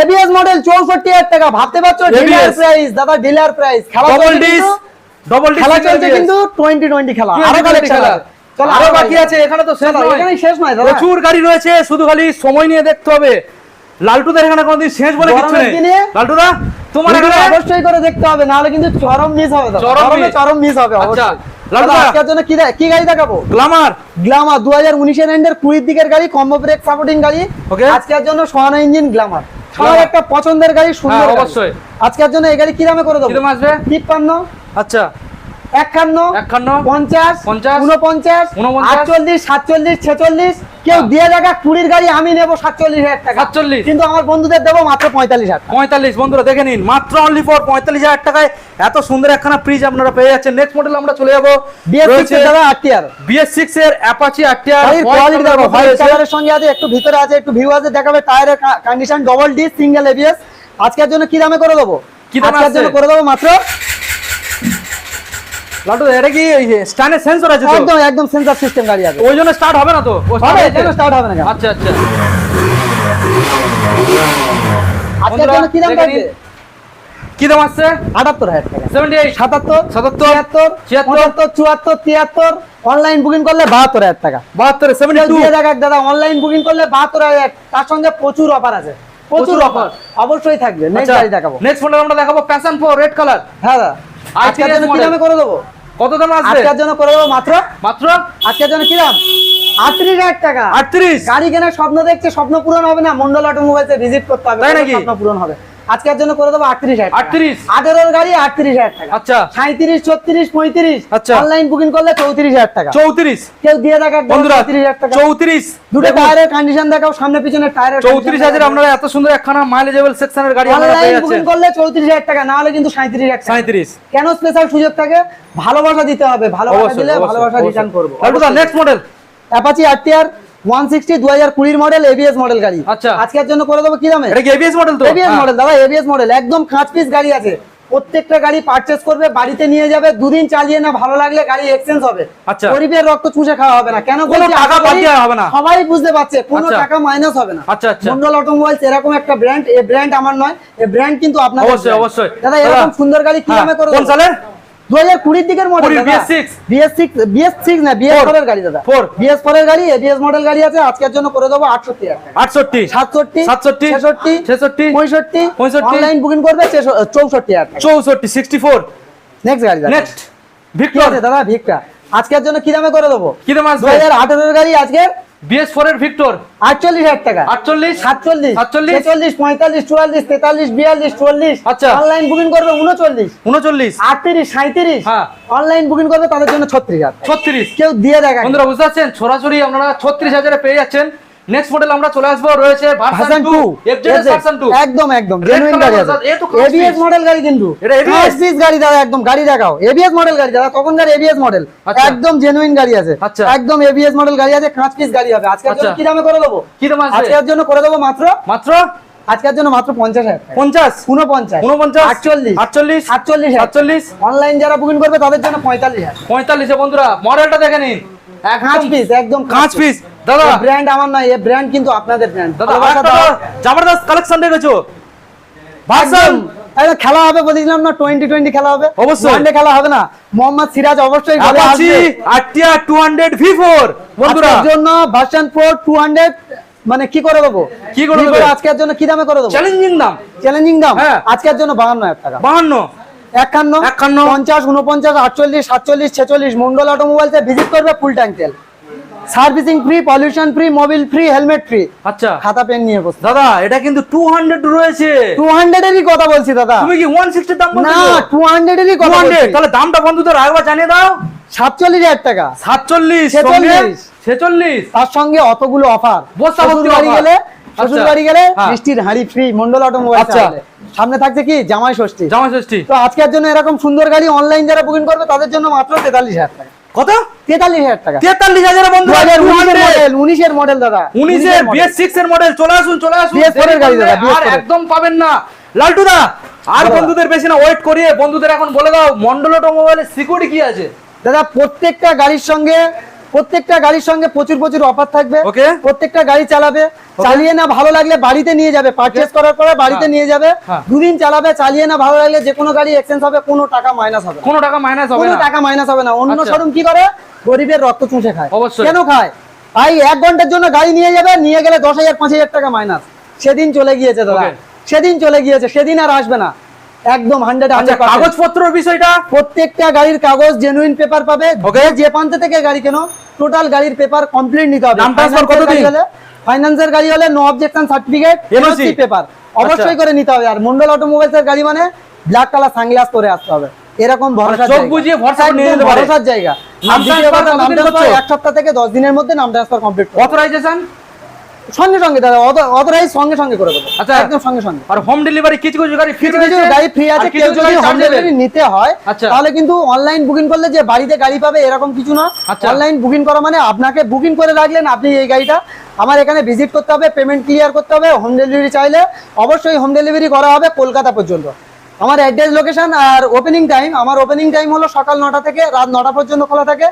এবিএস মডেল চৌষট্টি হাজার টাকা। ভাবতে পারছ? ডিলার প্রাইস দাদা ডিলার প্রাইস খেলা ডবল ডিস ডবল ডিস খেলা চলছে কিন্তু টোয়েন্টি টোয়েন্টি খেলা। আরও কালেকশন আরও বাকি আছে এখানে তো শেষ নয় এখানে শেষ নয় দাদা। প্রচুর গাড়ি রয়েছে শুধু খালি সময় নিয়ে দেখতে হবে। লালটুদার এখানে কোনোদিন শেষ বলে কিছু নেই। লালটুদা তোমার এখানে? অবশ্যই করে দেখতে হবে নাহলে কিন্তু চরম মিস হবে চরম মিস হবে আচ্ছা, অবশ্যই। কি কি গাড়ি দেখাবো? গ্লামার! গ্লামার দু হাজার উনিশের এন্ডের কুড়ির দিকের গাড়ি কম্বো ব্রেক সাপোর্টিং গাড়ি. আজকের জন্য সোহানা ইঞ্জিন গ্লামার। সবার একটা পছন্দের গাড়ি সুন্দর হ্যাঁ, অবশ্যই। আজকের জন্য এই গাড়ি কি দামে করে দেবো? আসবে? তিপ্পান্ন। আচ্ছা। একান্ন একান্ন পঞ্চাশ পঞ্চাশ, উনপঞ্চাশ আটচল্লিশ সাতচল্লিশ ছেচল্লিশ। কেউ। দিয়ে দেখা কুড়ির গাড়ি আমি নেব সাতচল্লিশ হাজার টাকা। সাতচল্লিশ। কিন্তু আমার বন্ধুদের দেবো মাত্র পঁয়তাল্লিশ হাজার পঁয়তাল্লিশ বন্ধুরা দেখে নিন মাত্র অনলি ফর পঁয়তাল্লিশ হাজার টাকায় এত সুন্দর একখানা ফ্রিজ আপনারা পেয়ে যাচ্ছেন। নেক্সট মডেল আমরা চলে যাব। বিএস দাদা আট বিএস সিক্স এর অ্যাপাচি আটটিয়ার কোয়ালিটি দেখো হোয়াইট কালারের সঙ্গে আছে একটু ভিতরে আছে একটু ভিউ আছে দেখাবে টায়ারের condition double D single ABS আজকের জন্য কি দামে করে দেবো? কি দামে করে দেবো মাত্র লাটু এটা কি স্ট্যান্ডের সেন্সর আছে তো? একদম একদম সেন্সার সিস্টেম গাড়ি আছে। ওই জন্য স্টার্ট হবে না তো? হবে? কেন স্টার্ট হবে না? আচ্ছা আচ্ছা। আজকের জন্য কি দাম থাকবে? কি দাম আসছে? আটাত্তর হাজার টাকা। সেভেন্টি এইট সাতাত্তর সাতাত্তর, তিয়াত্তর ছিয়াত্তর, চুয়াত্তর তিয়াত্তর। অনলাইন বুকিং করলে বাহাত্তর হাজার টাকা। বাহাত্তর সেভেন্টি টু দিয়ে দেখ দাদা অনলাইন বুকিং করলে বাহাত্তর হাজার তার সঙ্গে প্রচুর অফার আছে। প্রচুর অফার অবশ্যই থাকবে। নেক্সট গাড়ি দেখাবো। নেক্সট মডেল আমরা দেখাবো প্যাশন প্রো রেড কালার হ্যাঁ দাদা। আজকে কি। দামে করে দেবো? কত দাম আছে আজকের জন্য করে দেবো মাত্র? মাত্র? আজকের জন্য কি দাম? আটত্রিশ হাজার টাকা। আটত্রিশ? গাড়ি কেনার স্বপ্ন দেখছে স্বপ্ন পূরণ হবে না? মন্ডল অটোমোবাইলসে ভিজিট করতে হবে? স্বপ্ন পূরণ হবে। আজকের জন্য করে দেবো আটত্রিশ হাজার আটত্রিশ? গাড়ি আটত্রিশ হাজার টাকা। আচ্ছা। সাঁত্রিশ পঁয়ত্রিশ। আচ্ছা। অনলাইন বুকিং করলে চৌত্রিশ হাজার টাকা। চৌত্রিশ? কেউ দিয়ে দেখা চৌত্রিশ? দুটো টায়ারের কন্ডিশন দেখাও সামনে পিছনে টায়ারের চৌত্রিশ হাজার আপনারা এত সুন্দর একখানা মাইলেজেবল সেকশনের গাড়ি অনলাইন বুকিং করলে চৌত্রিশ হাজার টাকা না হলে কিন্তু সাঁত্রিশ সাঁত্রিশ কেন স্পেশাল সুযোগ থাকে? ভালোবাসা দিতে হবে ভালোবাসা দিলে ভালোবাসা রিটার্ন করব। নেক্সট মডেল অ্যাপাচি আর চুষে খাওয়া হবে না। কেন টাকা সবাই বুঝতে পারছে কোনো টাকা মাইনাস হবে না। আচ্ছা মন্ডল অটোমোবাইলস এরকম একটা ব্র্যান্ড ব্র্যান্ড আমার নয় এই ব্র্যান্ড কিন্তু আপনার অবশ্যই অবশ্যই। দাদা এরকম সুন্দর গাড়ি কি দামে করবে দু হাজার কুড়ির দিকের মডেল কুড়ির BS6 BS six BS six না বিএস Four। গাড়ি দাদা। Four। বিএস ফোরের গাড়ি এবিএস মডেল গাড়ি আছে আজকের জন্য করে দেবো টাকা। অনলাইন বুকিং করবে টাকা। নেক্সট গাড়ি দাদা। নেক্সট ভিক্টর আছে দাদা ভিকটা আজকের জন্য কি দামে করে দেবো? কি দাম আসবে? হাজার আঠেরোর গাড়ি আজকে বিএস ফোর এর ভিক্টর আটচল্লিশ হাজার টাকা। আটচল্লিশ? সাতচল্লিশ। সাতচল্লিশ, চল্লিশ পঁয়তাল্লিশ চুয়াল্লিশ তেতাল্লিশ বিয়াল্লিশ চল্লিশ। আচ্ছা। অনলাইন বুকিং করবে উনচল্লিশ। উনচল্লিশ। আটত্রিশ সাঁত্রিশ হ্যাঁ। অনলাইন বুকিং করবে তাদের জন্য ছত্রিশ হাজার ছত্রিশ। কেউ দিয়ে দেখা বন্ধুরা বুঝতে পারছেন? সরাসরি আপনারা ছত্রিশ হাজারে পেয়ে যাচ্ছেন। নেক্সট মডেল আমরা চলে আসব রয়েছে version version 2 FZ version two একদম একদম জেনুইন গাড়ি আছে। এবিএস মডেল গাড়ি কিন্তু। এটা? খাস গাড়ি দাদা একদম গাড়ি দেখাও। এবিএস মডেল গাড়ি দাদা তখনকার এবিএস মডেল আচ্ছা। একদম জেনুইন গাড়ি আছে। আচ্ছা। একদম এবিএস মডেল গাড়ি আছে খাঁচ পিস গাড়ি হবে। আজকের জন্য আচ্ছা। কি দামে করে দেবো? কি দাম আসবে? আজকের জন্য করে দেবো মাত্র? মাত্র? আজকের জন্য মাত্র পঞ্চাশ হাজার পঞ্চাশ? উনপঞ্চাশ উনপঞ্চাশ আটচল্লিশ। আটচল্লিশ? আটচল্লিশ আটচল্লিশ? অনলাইন যারা বুকিং করবে তাদের জন্য পঁয়তাল্লিশ হাজার। পঁয়তাল্লিশে বন্ধুরা মডেলটা দেখে নিন। কাঁচ পিস একদম কাঁচ পিস দাদা! ব্র্যান্ড আমার নয় এই ব্র্যান্ড কিন্তু আপনাদের ব্র্যান্ড দাদা জবরদস্ত কালেকশন রেখেছো ভার্সন! একদম খেলা হবে বলেছিলাম না টোয়েন্টি টোয়েন্টি খেলা হবে। অবশ্যই। ওয়ানডে খেলা হবে না। মোহাম্মদ সিরাজ অবশ্যই অ্যাপাচি আসবে। আরটিআর 200 V4 বন্ধুরা। জন্য ভার্সন প্রো টু হান্ড্রেড মানে কি করে দেবো? কি করে দেবে? আজকের জন্য কি দামে করে দেবো? চ্যালেঞ্জিং দাম। চ্যালেঞ্জিং দাম? হ্যাঁ। আজকের জন্য বাহান্ন হাজার টাকা। 52 একান্ন একান্ন, পঞ্চাশ উনপঞ্চাশ আটচল্লিশ সাতচল্লিশ ছেচল্লিশ মন্ডল অটোমোবাইলসে ভিজিট করবে ফুল ট্যাঙ্ক তেল। Servicing free pollution free Mobil free helmet free. আচ্ছা। খাতা পেন নিয়ে বসে। দাদা এটা কিন্তু 200 রয়েছে। টু হান্ড্রেডেরই কথা বলছি দাদা। তুমি কি 160 দাম বলছো? না বলছো টু হান্ড্রেডেরই কথা 200 বলছি। তাহলে দামটা বন্ধুদের আরেকবার জানিয়ে দাও। সাতচল্লিশ হাজার টাকা। 47 ছেচল্লিশ। 46 তার সঙ্গে অতগুলো অফার বস্তা ভর্তি শ্বশুর বাড়ি গেলে শ্বশুর আচ্ছা। বাড়ি গেলে হ্যাঁ। মিষ্টির হাঁড়ি ফ্রি মন্ডল অটোমোবাইল আচ্ছা। সামনে থাকছে কি? জামাই ষষ্ঠী। জামা ষষ্ঠী। তো আজকের জন্য এরকম সুন্দর গাড়ি অনলাইন যারা বুকিং করবে তাদের জন্য মাত্র তেতাল্লিশ হাজার টাকা। কত? তেতাল্লিশ হাজার টাকা। 43000 বন্ধু হাজার উনিশের মডেল উনিশের মডেল দাদা। 19 এর BS6 এর মডেল চলে আসুন চলে আসুন। এর গাড়ি দাদা, আর একদম পাবেন না। লালটু দা আর বন্ধুদের বেশি না ওয়েট করিয়ে বন্ধুদের এখন বলে দাও মন্ডল অটোমোবাইলের সিকিউরিটি কি আছে? দাদা প্রত্যেকটা গাড়ির সঙ্গে প্রত্যেকটা গাড়ির সঙ্গে প্রচুর প্রচুর অফার থাকবে. প্রত্যেকটা গাড়ি চালাবে। চালিয়ে না ভালো লাগলে বাড়িতে নিয়ে যাবে। পারচেজ করার পরে বাড়িতে হ্যাঁ। নিয়ে যাবে। হ্যাঁ। দুদিন চালাবে চালিয়ে না ভালো লাগলে যে কোনো গাড়ি এক্সচেঞ্জ হবে কোনো টাকা মাইনাস হবে কোনো টাকা মাইনাস হবে কোনো না। টাকা মাইনাস হবে না। অন্য আচ্ছা। শোরুম কি করে? গরিবের রক্ত চুষে খায়। অবশ্যই। কেন খায়? ভাই এক ঘণ্টার জন্য গাড়ি নিয়ে যাবে নিয়ে গেলে দশ হাজার পাঁচ হাজার টাকা মাইনাস সেদিন চলে গিয়েছে দাদা। সেদিন চলে গিয়েছে। সেদিন আর আসবে না। একদম হান্ড্রেড আচ্ছা কাগজপত্রের বিষয়টা? প্রত্যেকটা গাড়ির কাগজ জেনুইন পেপার পাবে। যে যে প্রান্ত থেকে গাড়ি কেন টোটাল গাড়ির পেপার কমপ্লিট নিতে হবে? ফাইন্যান্সের গাড়ি হলে no objection certificate NOC paper অবশ্যই আচ্ছা। করে নিতে হবে। আর মন্ডল অটোমোবাইলস এর গাড়ি মানে ব্ল্যাক কালার সানগ্লাস পরে আসতে হবে। এরকম ভরসার মানে জায়গা। ভরসার জায়গা? এক সপ্তাহ থেকে দশ দিনের মধ্যে নাম ট্রান্সফার কমপ্লিট অথরাইজেশন সঙ্গে সঙ্গে দাদা অথরাইজ সঙ্গে সঙ্গে করে দেবো। আচ্ছা। একদম সঙ্গে সঙ্গে। আর হোম ডেলিভারি কিছু কিছু গাড়ি ফ্রি কিছু গাড়ি ফ্রি আছে কেউ যদি হোম ডেলিভারি নিতে হয় আচ্ছা। তাহলে কিন্তু অনলাইন বুকিং করলে যে বাড়িতে গাড়ি পাবে এরকম কিছু না। আচ্ছা। অনলাইন বুকিং করা মানে আপনাকে বুকিং করে রাখলেন আপনি এই গাড়িটা আমার এখানে ভিজিট করতে হবে পেমেন্ট ক্লিয়ার করতে হবে হোম ডেলিভারি চাইলে অবশ্যই হোম ডেলিভারি করা হবে কলকাতা পর্যন্ত। আমার অ্যাড্রেস লোকেশন আর ওপেনিং টাইম আমার ওপেনিং টাইম হলো সকাল নটা থেকে রাত নটা পর্যন্ত খোলা থাকে।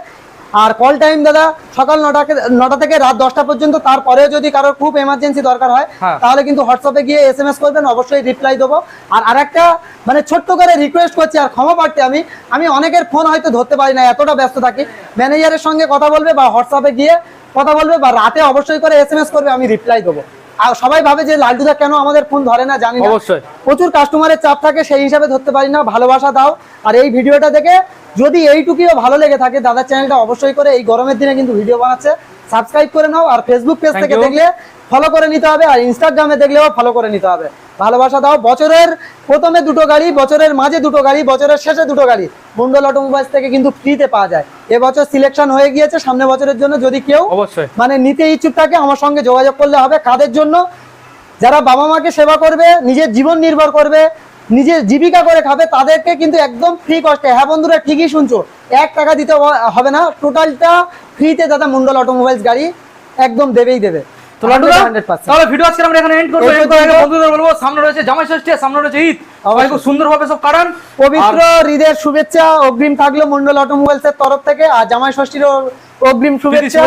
আর কল টাইম দাদা সকাল নটা নটা থেকে রাত দশটা পর্যন্ত। তারপরেও যদি কারোর খুব এমার্জেন্সি দরকার হয় হ্যাঁ। তাহলে কিন্তু হোয়াটসঅ্যাপে গিয়ে এস এম এস করবেন অবশ্যই রিপ্লাই দেবো। আর আরেকটা মানে ছোট্ট করে রিকোয়েস্ট করছি আর ক্ষমা পাচ্ছি আমি আমি অনেকের ফোন হয়তো ধরতে পারি না এতটা ব্যস্ত থাকি। ম্যানেজারের সঙ্গে কথা বলবে বা হোয়াটসঅ্যাপে গিয়ে কথা বলবে বা রাতে অবশ্যই করে এস এম এস করবে আমি রিপ্লাই দেবো। আর সবাই ভাবে যে লালটুদা কেন আমাদের ফোন ধরে না জানি না। অবশ্যই। প্রচুর কাস্টমারের চাপ থাকে সেই হিসাবে ধরতে পারি না ভালোবাসা দাও। আর এই ভিডিওটা দেখে যদি এইটুকুও ভালো লেগে থাকে দাদার চ্যানেলটা অবশ্যই করে এই গরমের দিনে কিন্তু ভিডিও বানাচ্ছে। সাবস্ক্রাইব করে নাও আর ফেসবুক পেজ থেকে দেখলে ফলো করে নিতে হবে আর ইনস্টাগ্রামে দেখলেও ফলো করে নিতে হবে। ভালোবাসা দাও। বছরের প্রথমে দুটো গাড়ি বছরের মাঝে দুটো গাড়ি বছরের শেষে দুটো গাড়ি। মন্ডল অটোমোবাইলস থেকে কিন্তু ফ্রিতে পাওয়া যায়। এবছর সিলেকশন হয়ে গিয়েছে সামনে বছরের জন্য যদি কেউ মানে নিতে ইচ্ছুক থাকে আমার সঙ্গে যোগাযোগ করলে হবে। কাদের জন্য? যারা বাবা মাকে সেবা করবে নিজের জীবন নির্ভর করবে নিজের জীবিকা করে খাবে তাদেরকে কিন্তু একদম ফ্রি কস্টে হ্যাঁ বন্ধুরা ঠিকই শুনছো। এক টাকা দিতে হবে না। টোটালটা ফ্রিতে দাদা মন্ডল অটোমোবাইলস গাড়ি একদম দেবেই দেবে। তো লাড্ডুদা তাহলে ভিডিও আজকে আমরা এখানে এন্ড করব। এই এন্ড করার আগে পর্যন্ত। বন্ধুদের বলব সামনে রয়েছে জামাই ষষ্ঠী সামনে রয়েছে ঈদ। সবাই খুব সুন্দরভাবে সব কাটান। পবিত্র ঈদের শুভেচ্ছা অগ্রিম থাকল মন্ডল অটোমোবাইলস এর তরফ থেকে আর জামাই ষষ্ঠীর অগ্রিম শুভেচ্ছা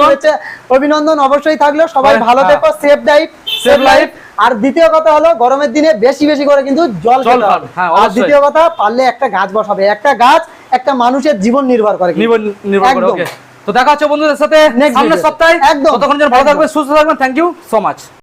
শুভেচ্ছা, অভিনন্দন। অবশ্যই থাকল। সবাই হ্যাঁ, ভালো হ্যাঁ। থেকো সেফ লাইফ সেফ লাইফ আর দ্বিতীয় কথা হলো গরমের দিনে বেশি বেশি করে কিন্তু জল খেতে হবে হ্যাঁ, আর দ্বিতীয় কথা পারলে একটা গাছ বসাবে। একটা গাছ একটা মানুষের জীবন নির্ভর করে নির্ভর নির্ভর করে ওকে তো দেখা হচ্ছে বন্ধুদের সাথে সামনের সপ্তাহে। একদম। ততক্ষণ যেন ভালো থাকবে সুস্থ থাকবেন। Thank you so much